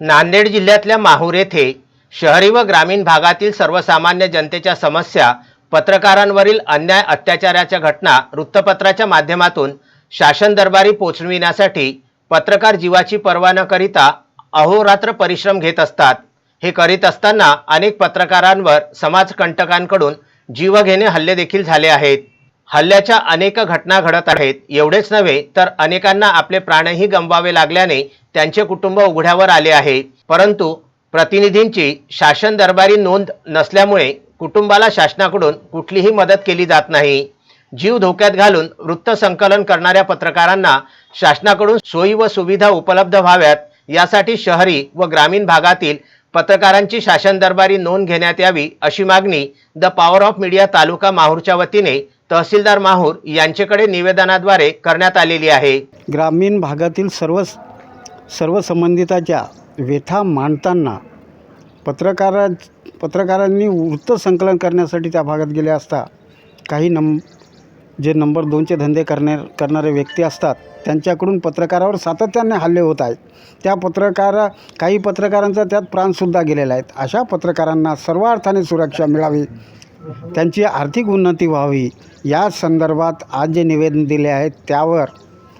नांदेड जिल्ह्यातल्या माहूर येथे शहरी व ग्रामीण भागातील सर्वसामान्य जनतेच्या समस्या पत्रकारांवरील अन्याय अत्याचाराच्या घटना वृत्तपत्राच्या माध्यमातून शासन दरबारी पोचविण्यासाठी पत्रकार जीवाची पर्वा न करिता अहोरात्र परिश्रम घेत असतात. हे करीत असताना अनेक पत्रकारांवर समाजकंटकांकडून जीवघेणे हल्ले देखील झाले आहेत. हल्ल्याच्या अनेक घटना घडत आहेत. एवढेच नव्हे तर अनेकांना आपले प्राणही गमवावे लागल्याने त्यांचे कुटुंब उघड्यावर आले आहे. परंतु प्रतिनिधींची शासन दरबारी नोंद नसल्यामुळे कुटुंबाला शासनाकडून कुठलीही मदत केली जात नाही. जीव धोक्यात घालून वृत्त संकलन करणाऱ्या पत्रकारांना शासनाकडून सोयी व सुविधा उपलब्ध व्हाव्यात यासाठी शहरी व ग्रामीण भागातील पत्रकारांची शासन दरबारी नोंद घेण्यात यावी अशी मागणी the power of media taluka माहूरच्या वतीने तहसीलदार माहूर यांच्याकडे निवेदनाद्वारे करण्यात आलेली आहे. ग्रामीण भागातील सर्व सर्व संबंधिताच्या व्यथा मांडताना पत्रकारा पत्रकारांनी वृत्तसंकलन करण्यासाठी त्या भागात गेले असता काही नं जे नंबर दोनचे धंदे करणे करणारे व्यक्ती असतात त्यांच्याकडून पत्रकारावर सातत्याने हल्ले होत आहेत. त्या पत्रकारा काही पत्रकारांचा त्यात प्राणसुद्धा गेलेला आहेत अशा पत्रकारांना सर्व अर्थाने सुरक्षा मिळावी त्यांची आर्थिक उन्नती व्हावी. या संदर्भात आज जे निवेदन दिले आहे त्यावर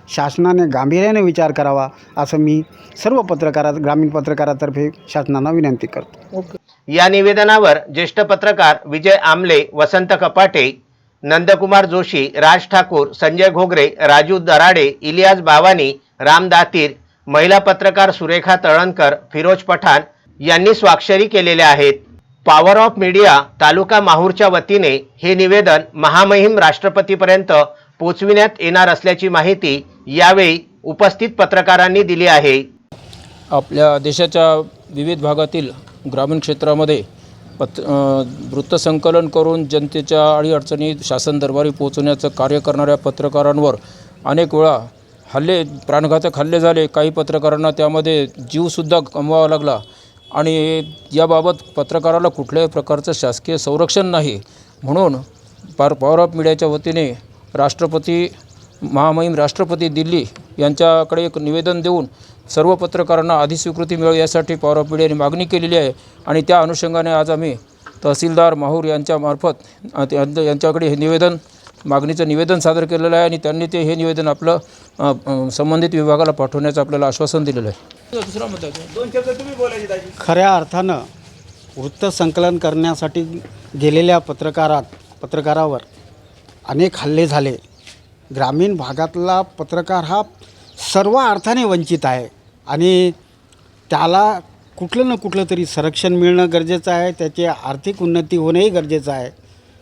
शासनाने गांभीर्याने विचार करावा असं मी सर्व पत्रकारा ग्रामीण पत्रकारातर्फे शासनाला विनंती करतो. या निवेदनावर ज्येष्ठ पत्रकार विजय आमले वसंत कपाटे नंदकुमार जोशी राज ठाकूर संजय घोगरे राजू दराडे इलियास बावानी राम दातीर महिला पत्रकार सुरेखा तळणकर फिरोज पठाण यांनी स्वाक्षरी केलेल्या आहेत. पॉवर ऑफ मीडिया तालुका माहूरच्या वतीने हे निवेदन महामहिम राष्ट्रपतीपर्यंत पोचविण्यात येणार असल्याची माहिती यावेळी उपस्थित पत्रकारांनी दिली आहे. आपल्या देशाच्या विविध भागातील ग्रामीण क्षेत्रामध्ये पत वृत्तसंकलन करून जनतेच्या अडीअडचणी शासन दरबारी पोहोचवण्याचं कार्य करणाऱ्या पत्रकारांवर अनेक वेळा हल्ले प्राणघातक हल्ले झाले. काही पत्रकारांना त्यामध्ये जीवसुद्धा गमवावा लागला. आणि याबाबत पत्रकाराला कुठल्याही प्रकारचं शासकीय संरक्षण नाही. म्हणून पार पॉवर ऑफ मीडियाच्या वतीने राष्ट्रपती महामहिम राष्ट्रपती दिल्ली यांच्याकडे एक निवेदन देऊन सर्व पत्रकारांना अधिस्वीकृती मिळावी यासाठी पॉवर ऑफ मीडियाने मागणी केलेली आहे. आणि त्या अनुषंगाने आज आम्ही तहसीलदार माहूर यांच्यामार्फत यांच्याकडे हे निवेदन मागणीचं निवेदन सादर केलेलं आहे आणि त्यांनी ते हे निवेदन आपलं संबंधित विभागाला पाठवण्याचं आपल्याला आश्वासन दिलेलं आहे. दुसरा मुद्दा खऱ्या अर्थानं वृत्तसंकलन करण्यासाठी गेलेल्या पत्रकारात पत्रकारावर अनेक हल्ले झाले. ग्रामीण भागातला पत्रकार हा सर्व अर्थाने वंचित आहे आणि त्याला कुठलं ना कुठलं तरी संरक्षण मिळणं गरजेचं आहे त्याची आर्थिक उन्नती होणंही गरजेचं आहे.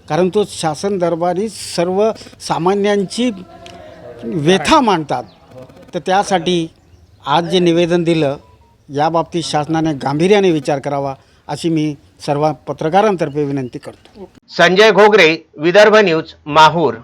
कारण तो शासन दरबारी सर्व सामान्यांची व्यथा मांडतात. तर त्यासाठी आज जे निवेदन दिलं याबाबतीत शासनाने गांभीर्याने विचार करावा अशी मी सर्व पत्रकारांतर्फे विनंती करतो. संजय घोगरे विदर्भ न्यूज माहूर.